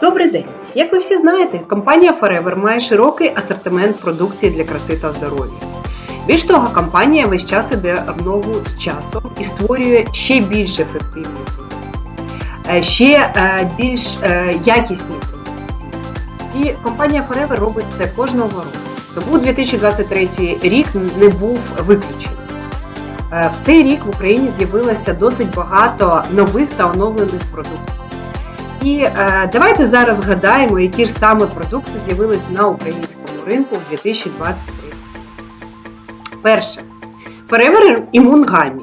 Добрий день! Як ви всі знаєте, компанія Forever має широкий асортимент продукції для краси та здоров'я. Більш того, компанія весь час іде в ногу з часом і створює ще більш ефективні продукти, е, ще е, більш е, якісні продукти. І компанія Forever робить це кожного року. Тому 2023 рік не був виключенням. Е, В цей рік в Україні з'явилося досить багато нових та оновлених продуктів. І е, давайте зараз згадаємо, які ж саме продукти з'явились на українському ринку в 2023 році. Перше. Forever Immun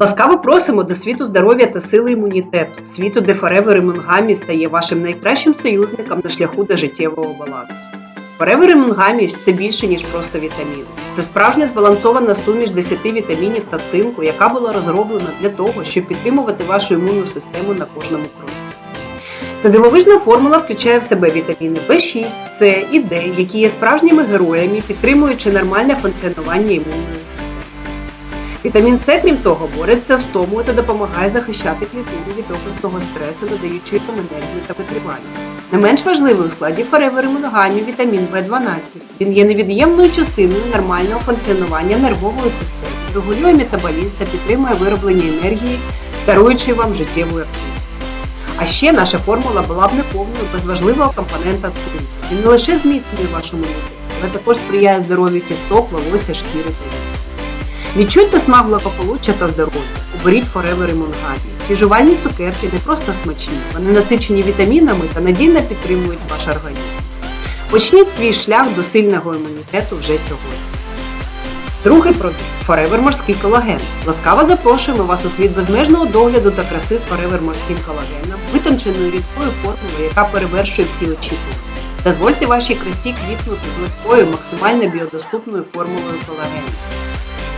Ласкаво просимо до світу здоров'я та сили імунітету, світу, де Forever Immun стає вашим найкращим союзником на шляху до життєвого балансу. Forever Immun – це більше, ніж просто вітаміни. Це справжня збалансована суміш 10 вітамінів та цинку, яка була розроблена для того, щоб підтримувати вашу імунну систему на кожному кроці. Ця дивовижна формула включає в себе вітаміни В6, С і Д, які є справжніми героями, підтримуючи нормальне функціонування імунної системи. Вітамін С, крім того, бореться з втомою та допомагає захищати клітини від описного стресу, додаючи їм енергію та витривалість. Не менш важливий у складі Forever Immunogamі вітамін В12. Він є невід'ємною частиною нормального функціонування нервової системи, регулює метаболізм та підтримує вироблення енергії, даруючи вам життєву активність. А ще наша формула була б неповною без важливого компонента цинку. Він не лише зміцнює вашу імунітет, але також сприяє здоров'ю кісток, волосся, шкіри та. Відчуйте смак благополуччя та здоров'я. Оберіть Forever Immungamі. Ці жувальні цукерки не просто смачні, вони насичені вітамінами та надійно підтримують ваш організм. Почніть свій шлях до сильного імунітету вже сьогодні. Другий продукт Forever морський колаген. Ласкаво запрошуємо вас у світ безмежного догляду та краси з Forever морським колагеном, витонченою рідкою формулою, яка перевершує всі очікування. Дозвольте вашій красі квітнути з легкою, максимально біодоступною формулою колагену.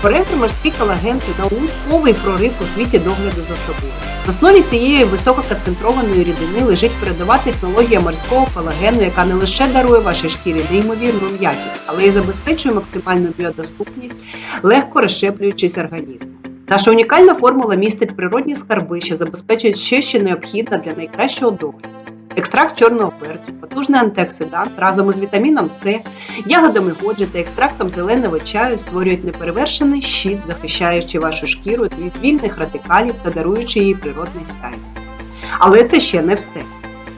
Forever морський колаген це науковий прорив у світі догляду за собою. В основі цієї висококонцентрованої рідини лежить передова технологія морського колагену, яка не лише дарує вашій шкірі неймовірну м'якість, але й забезпечує максимальну біодоступність, легко розщеплюючись організму. Наша унікальна формула містить природні скарби, що забезпечують ще що необхідне для найкращого догляду. Екстракт чорного перцю, потужний антиоксидант разом із вітаміном С, ягодами годжі та екстрактом зеленого чаю створюють неперевершений щит, захищаючи вашу шкіру від вільних радикалів та даруючи їй природний сайт. Але це ще не все.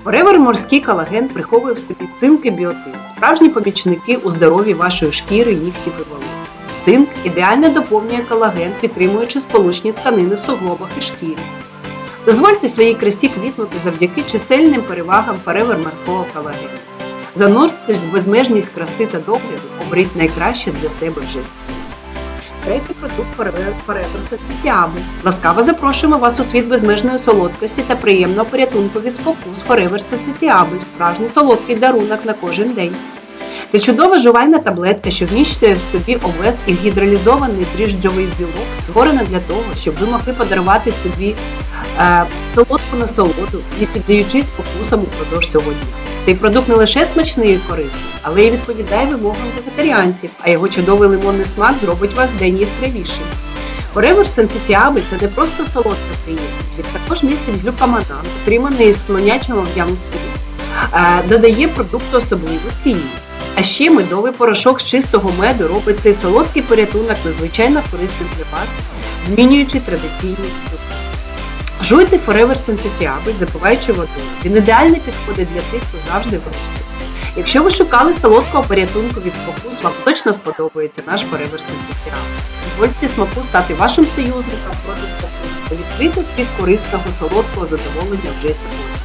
Forever морський колаген приховує в собі цинк і біотин, справжні помічники у здоров'ї вашої шкіри, нігтів і волосся. Цинк ідеально доповнює колаген, підтримуючи сполучні тканини в суглобах і шкірі. Дозвольте своїй красі квітнути завдяки чисельним перевагам Forever морського колагену. Зануртесь в безмежність краси та догляду, оберіть найкраще для себе в житті. Третій продукт Forever Forever Сацітіаби. Ласкаво запрошуємо вас у світ безмежної солодкості та приємного порятунку від спокус Forever Сацітіаби. Справжній солодкий дарунок на кожен день. Це чудова жувальна таблетка, що вміщує в собі овес і гідролізований дріжджовий білок, створена для того, щоб ви могли подарувати собі е, солодку насолоду, не піддаючись покусам упродовж цього дня. Цей продукт не лише смачний і корисний, але й відповідає вимогам вегетаріанців, а його чудовий лимонний смак зробить ваш день яскравішим. Forever Sensitiabe – це не просто солодка приємність, він також містить глюкаманан, отриманий із слонячого м'ямсу, додає продукту особливу цінність. А ще медовий порошок з чистого меду робить цей солодкий порятунок надзвичайно корисним для вас, змінюючи традиційні продукти. Жуйте Forever Sensitiabe, запиваючи водою. Він ідеально підходить для тих, хто завжди в русі. Якщо ви шукали солодкого порятунку від спокус, вам точно сподобається наш Forever Sensitiabe. Дозвольте смаку стати вашим союзником проти спокус та відкрити світ корисного солодкого задоволення вже сьогодні.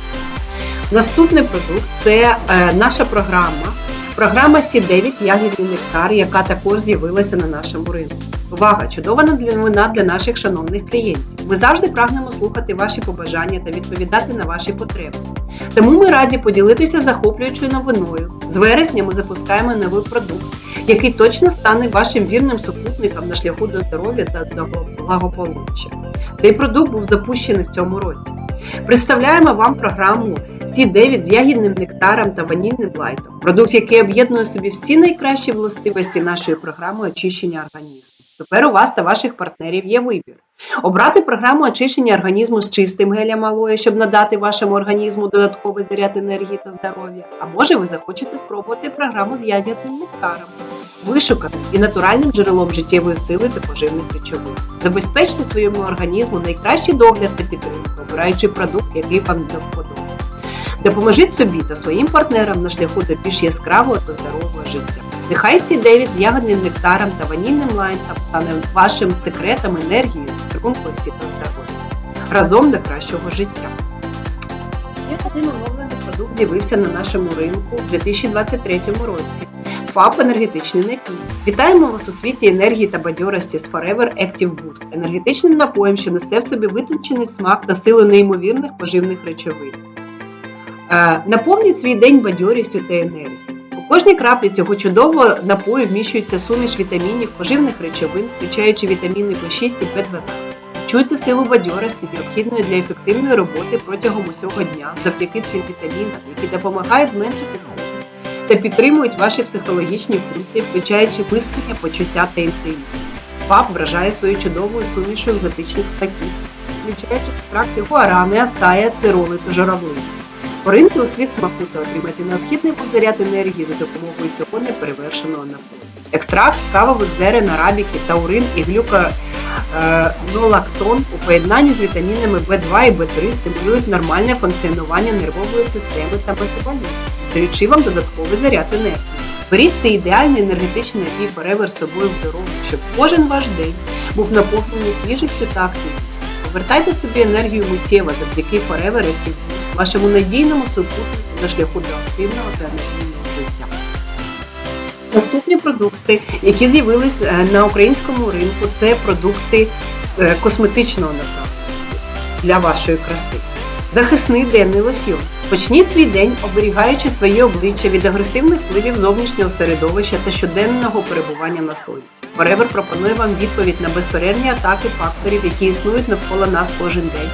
Наступний продукт це е, наша програма. Програма Сі9 Ягідний нектар, яка також з'явилася на нашому ринку. Увага! Чудова новина для наших шановних клієнтів. Ми завжди прагнемо слухати ваші побажання та відповідати на ваші потреби. Тому ми раді поділитися захоплюючою новиною. З вересня ми запускаємо новий продукт, який точно стане вашим вірним супутником на шляху до здоров'я та благополуччя. Цей продукт був запущений в цьому році. Представляємо вам програму Сі9 з ягідним нектаром та ванільним лайтом. Продукт, який об'єднує собі всі найкращі властивості нашої програми очищення організму. Тепер у вас та ваших партнерів є вибір. Обрати програму очищення організму з чистим гелем алоє, щоб надати вашому організму додатковий заряд енергії та здоров'я. А може ви захочете спробувати програму з ядерним нектаром, вишуканим і натуральним джерелом життєвої сили та поживних речовин. Забезпечте своєму організму найкращий догляд та підтримку, обираючи продукт, який вам до вподоби. Допоможіть собі та своїм партнерам на шляху до більш яскравого та здорового життя. Нехай сі Девід з ягодним нектаром та ванільним лайнтом стане вашим секретом енергії, стрункості та здоров'я. Разом до кращого життя. Ще один оновлений продукт з'явився на нашому ринку у 2023 році. ФАП енергетичний напій. Вітаємо вас у світі енергії та бадьорості з Forever Active Boost, енергетичним напоєм, що несе в собі витончений смак та силу неймовірних поживних речовин. Е, Наповніть свій день бадьорістю та енергією. У кожній краплі цього чудового напою вміщується суміш вітамінів, поживних речовин, включаючи вітаміни В6 і В12. Чуйте силу бадьорості, необхідної для ефективної роботи протягом усього дня завдяки цим вітамінам, які допомагають зменшити та підтримують ваші психологічні функції, включаючи виспання, почуття та інтуїцію. ПАП вражає своєю чудовою сумішою екзотичних спаків, включаючи екстракти гуарани, асая, цироли та журавлини. Пориньте у світ смаку та отримайте необхідний заряд енергії за допомогою цього неперевершеного напою. Екстракт кавових зерен, арабіки, таурин і глюконолактон у поєднанні з вітамінами В2 і В3 стимулюють нормальне функціонування нервової системи та метаболізму, даючи вам додатковий заряд енергії. Беріть цей ідеальний енергетичний напій Forever з собою в дорогу, щоб кожен ваш день був наповнений свіжістю та активністю. Повертайте собі енергію миттєво завдяки Forever Active Boost, вашому надійному супутнику на шляху до активного та енергійного життя. Наступні продукти, які з'явились е, на українському ринку, це продукти е, косметичного направленості для вашої краси. Захисний денний лосьйон. Почніть свій день, оберігаючи своє обличчя від агресивних впливів зовнішнього середовища та щоденного перебування на сонці. Forever пропонує вам відповідь на безперервні атаки факторів, які існують навколо нас кожен день,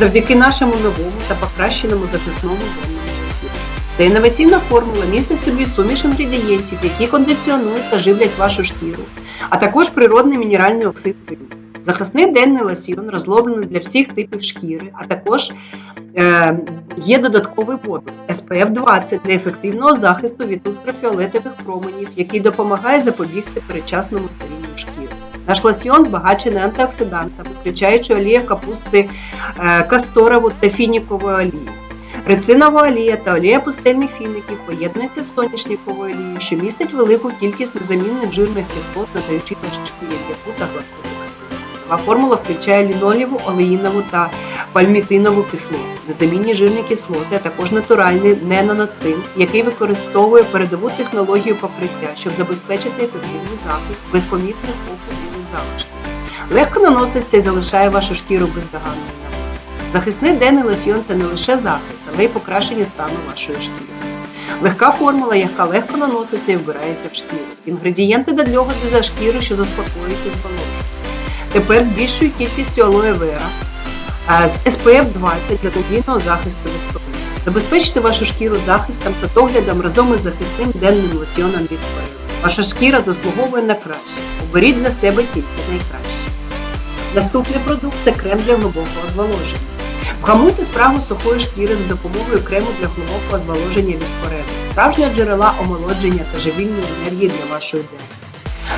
завдяки нашому новому та покращеному захисному денному лосьйону. Ця інноваційна формула містить собі суміш інгредієнтів, які кондиціонують та живлять вашу шкіру, а також природний мінеральний оксид цинку. Захисний денний лосьйон розроблений для всіх типів шкіри, а також е, є додатковий бонус SPF 20 для ефективного захисту від ультрафіолетових променів, який допомагає запобігти передчасному старінню шкіри. Наш лосьйон збагачений антиоксидантами, включаючи олія капусти е, касторову та фінікової олії. Рецинова олія та олія пустельних фіників поєднуються з соняшниковою олією, що містить велику кількість незамінних жирних кислот, надаючи вашій шкірі та гладку Нова формула включає ліноліву, олеїнову та пальмітинову кислоту, незамінні жирні кислоти, а також натуральний неноноцин, який використовує передову технологію покриття, щоб забезпечити ефективний захист безпомітних окупівних залишків. Легко наноситься і залишає вашу шкіру бездоганною. Захисний денний лосьйон це не лише захист, але й покращення стану вашої шкіри. Легка формула, яка легко наноситься і вбирається в шкіру. Інгредієнти для догляду за шкіру, що заспокоюють і зволожують. Тепер з більшою кількістю алоє вера з SPF 20 для надійного захисту від сонця. Забезпечте вашу шкіру захистом та доглядом разом із захисним денним лосьйоном від Forever. Ваша шкіра заслуговує на краще. Оберіть для себе тільки найкраще. Наступний продукт це крем для глибокого зволоження. Вгамуйте спрагу сухої шкіри за допомогою крему для глибокого зволоження від Forever, справжнього джерела омолодження та живільної енергії для вашої денної.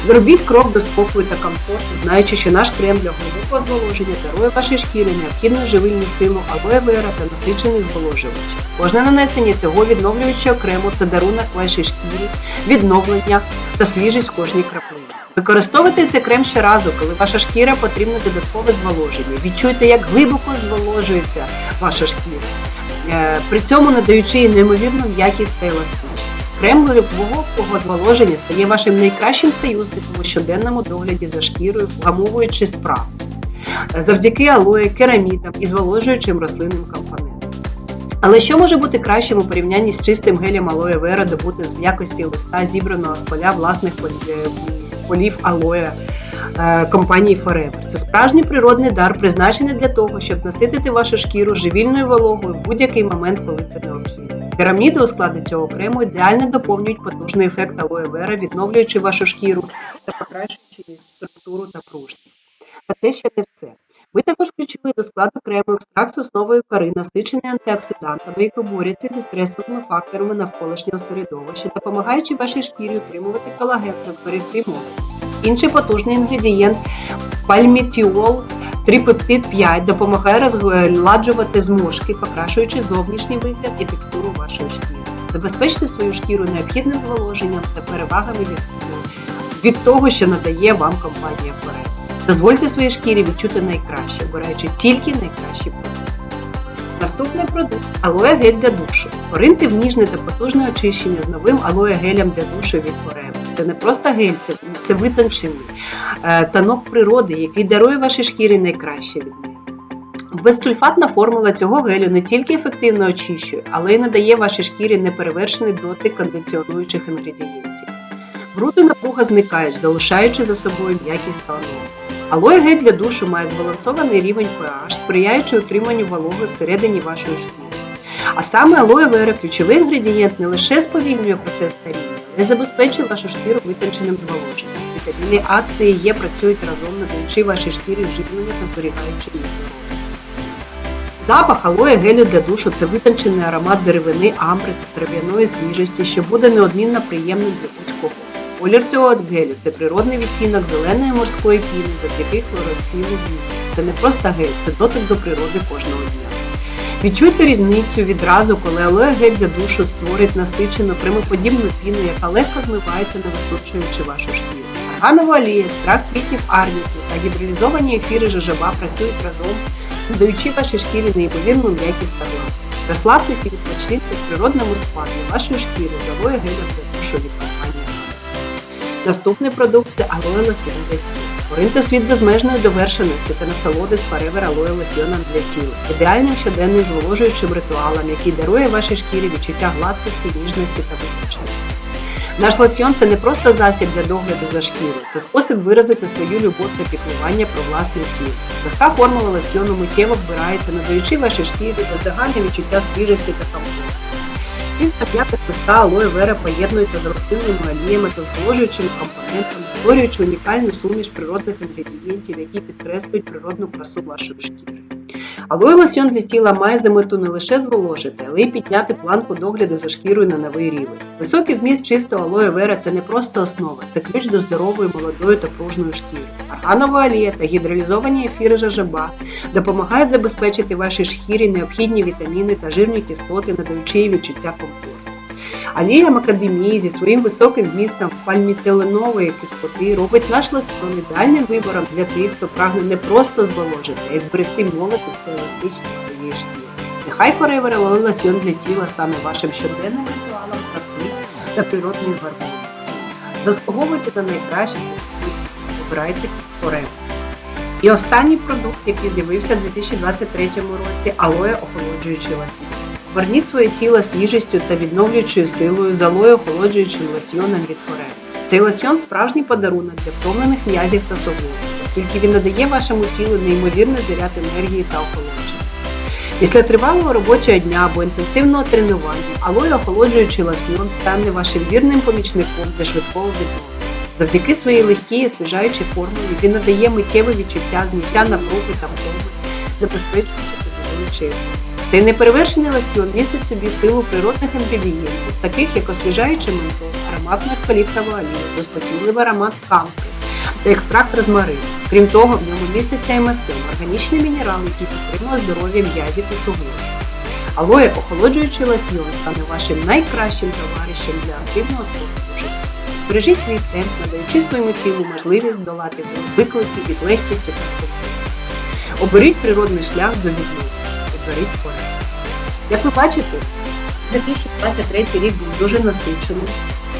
Зробіть крок до спокою та комфорту, знаючи, що наш крем для глибокого зволоження дарує вашій шкірі необхідну живильну силу алоє вера та насичених зволожувачів. Кожне нанесення цього відновлюючого крему це дарунок вашій шкірі, відновлення та свіжість в кожній краплині. Використовуйте цей крем щоразу, коли ваша шкіра потрібне додаткове зволоження. Відчуйте, як глибоко зволожується ваша шкіра, е, при цьому надаючи їй неймовірну м'якість та еластичність. Крем глибокого зволоження стає вашим найкращим союзником у щоденному догляді за шкірою, вгамовуючи справу. Завдяки алої, керамідам і зволожуючим рослинним компонентам. Але що може бути кращим у порівнянні з чистим гелем алоє вера добути в якості листа, зібраного з поля власних е, полів алоє е, компанії Forever? Це справжній природний дар, призначений для того, щоб наситити вашу шкіру живільною вологою в будь-який момент, коли це необхідно. Піраміди у складі цього крему ідеально доповнюють потужний ефект алоє вера, відновлюючи вашу шкіру та покращуючи її структуру та пружність. Та це ще не все. Ми також включили до складу крему екстракт з основою кори, насичений антиоксидантами, які борються зі стресовими факторами навколишнього середовища, допомагаючи вашій шкірі утримувати колаген та зберегти молодість. Інший потужний інгредієнт пальмітіол трипептид 5 допомагає розгладжувати зморшки, покращуючи зовнішній вигляд і текстуру вашої шкіри. Забезпечте свою шкіру необхідним зволоженням та перевагами від, від того, що надає вам компанія Флорен. Дозвольте своїй шкірі відчути найкраще, обираючи тільки найкращі продукти. Наступний продукт алоє гель для душу. Пориньте в ніжне та потужне очищення з новим алоє гелем для душу від Forever. Це не просто гель, це, це витончений е, танок природи, який дарує вашій шкірі найкраще від неї. Безсульфатна формула цього гелю не тільки ефективно очищує, але й надає вашій шкірі неперевершений дотик кондиціонуючих інгредієнтів. Бруд і напруга зникають, залишаючи за собою м'якість та. Алоє гель для душу має збалансований рівень pH, сприяючи утриманню вологи всередині вашої шкіри. А саме алоє вера ключовий інгредієнт не лише сповільнює процес старіння, й забезпечує вашу шкіру витонченим зволоженням. Вітаміни А, С і Е працюють разом, надаючи вашій шкірі живлення та зберігаючи її. Запах алоє гелю для душу це витончений аромат деревини, амбри та трав'яної свіжості, що буде неодмінно приємним для будь-кого. Колір цього гелю це природний відтінок зеленої морської піни завдяки хлорофілу. Це не просто гель, це дотик до природи кожного дня. Відчуйте різницю відразу, коли алоє гель для душу створить насичену кремоподібну піну, яка легко змивається, не виступчуючи вашу шкіру. Арганова олія, екстракт квітів арніки та гідролізовані ефіри жожоба працюють разом, надаючи вашій шкірі неймовірну м'якість та гладкість. Розслабтесь і відпочиньте в природному спаді вашої шкіри з алоє геля для душу від компанії. Наступний продукт це алоє лосьйон для. В світ безмежної довершеності та насолоди з Forever алоє лосьйоном для тіла, ідеальним щоденним зволожуючим ритуалом, який дарує вашій шкірі відчуття гладкості, ніжності та визначеності. Наш лосьйон це не просто засіб для догляду за шкірою, це спосіб виразити свою любов та піклування про власне тіло. Легка формула лосьйону миттєво вбирається, надаючи вашій шкірі бездоганне відчуття свіжості та комфорту. Після п'ятих листа алоє вера поєднується з рослинними оліями та зволожуючими компонентами, створюючи унікальну суміш природних інгредієнтів, які підкреслюють природну красу вашої шкіри. Алоє лосьон для тіла має за мету не лише зволожити, але й підняти планку догляду за шкірою на новий рівень. Високий вміст чистого алоє вера це не просто основа, це ключ до здорової, молодої та пружної шкіри. Арганова олія та гідролізовані ефіри жажаба допомагають забезпечити вашій шкірі необхідні вітаміни та жирні кислоти, надаючи їй відчуття комфорту. Алія макадемії зі своїм високим вмістом пальмітиленової кислоти робить наш лосьон ідеальним вибором для тих, хто прагне не просто зволожити, а й зберегти молодість та еластичність своєї шкіри. Нехай Forever Алоє лосьон для тіла стане вашим щоденним ритуалом краси та природної гармонії. Заслуговуйте на найкраще Вибирайте Forever. І останній продукт, який з'явився у 2023 році, алоє охолоджуючий лосьйон. Верніть своє тіло свіжістю та відновлюючою силою з алоє охолоджуючим лосьйоном від Forever. Цей лосьйон справжній подарунок для втомлених м'язів та суглобів, оскільки він надає вашому тілу неймовірний заряд енергії та охолодження. Після тривалого робочого дня або інтенсивного тренування алоє охолоджуючий лосьйон стане вашим вірним помічником для швидкого відновлення. Завдяки своїй легкій і освіжаючій формулі він надає миттєве відчуття зняття напруги та втоми, забезпечуючи підвищуючи. Цей неперевершений лосьйон містить собі силу природних інгредієнтів, таких як освіжаючий ментол, ароматна евкаліптова олія, заспокійливий аромат камфи та екстракт розмарину. Крім того, в ньому міститься МСМ, органічний мінерал, який підтримує здоров'я м'язів і суглобів. Алоє охолоджуючий лосьйон стане вашим найкращим товаришем для активного способу життя. Бережіть свій темп, надаючи своєму тілу можливість долати виклики із легкістю та спокійно. Оберіть природний шлях до відновлення. Оберіть поряд. Як ви бачите, 2023 рік був дуже насичений.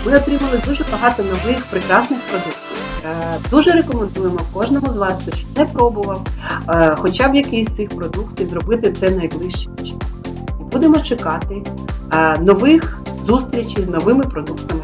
Ми отримали дуже багато нових прекрасних продуктів. Е, Дуже рекомендуємо кожному з вас, хто ще не пробував, е, хоча б якийсь з цих продуктів зробити це найближчим часом. І будемо чекати е, нових зустрічей з новими продуктами